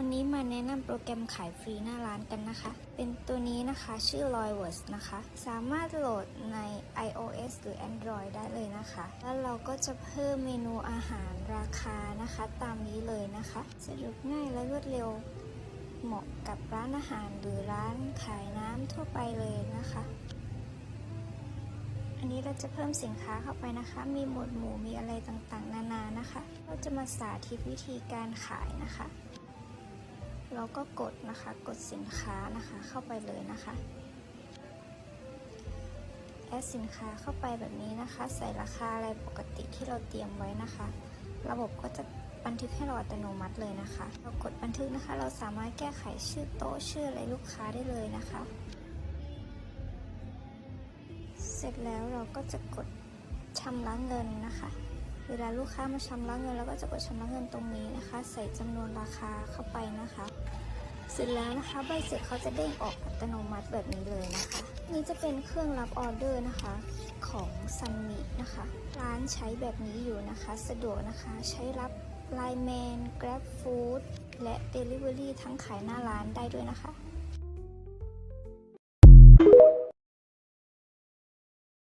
วันนี้มาแนะนำโปรแกรมขายฟรีหน้าร้านกันนะคะ เป็นตัวนี้นะคะชื่อ l o y w o r d s นะคะ สามารถโหลดใน iOS หรือ Android ได้เลยนะคะ แล้วเราก็จะเพิ่มเมนูอาหารราคานะคะ ตามนี้เลยนะคะ สะดวกง่ายและรวดเร็ว เหมาะกับร้านอาหารหรือร้านขายน้ำทั่วไปเลยนะคะ อันนี้เราจะเพิ่มสินค้าเข้าไปนะคะ มีหมวดหมู่มีอะไรต่างๆ นานานะคะ เราจะมาสาธิตวิธีการขายนะคะ เราก็กดนะคะกดสินค้านะคะเข้าไปเลยนะคะแอดสินค้าเข้าไปแบบนี้นะคะ ใส่ราคาอะไรปกติที่เราเตรียมไว้นะคะ ระบบก็จะบันทึกให้เราอัตโนมัติเลยนะคะ เรากดบันทึกนะคะ เราสามารถแก้ไขชื่อโต๊ะชื่ออะไรลูกค้าได้เลยนะคะ เสร็จแล้วเราก็จะกดชำระเงินนะคะ เวลาลูกค้ามาชำระเงินเราก็จะกดชำระเงินตรงนี้นะคะ ใส่จำนวนราคาเข้าไปนะคะ เสร็จแล้วนะคะใบเสร็จเขาจะเด้งออกอัตโนมัติแบบนี้เลยนะคะ นี่จะเป็นเครื่องรับออเดอร์นะคะของซันมินะคะ ร้านใช้แบบนี้อยู่นะคะ สะดวกนะคะใช้รับไลน์แมน Grab Food และ Delivery ทั้งขายหน้าร้านได้ด้วยนะคะ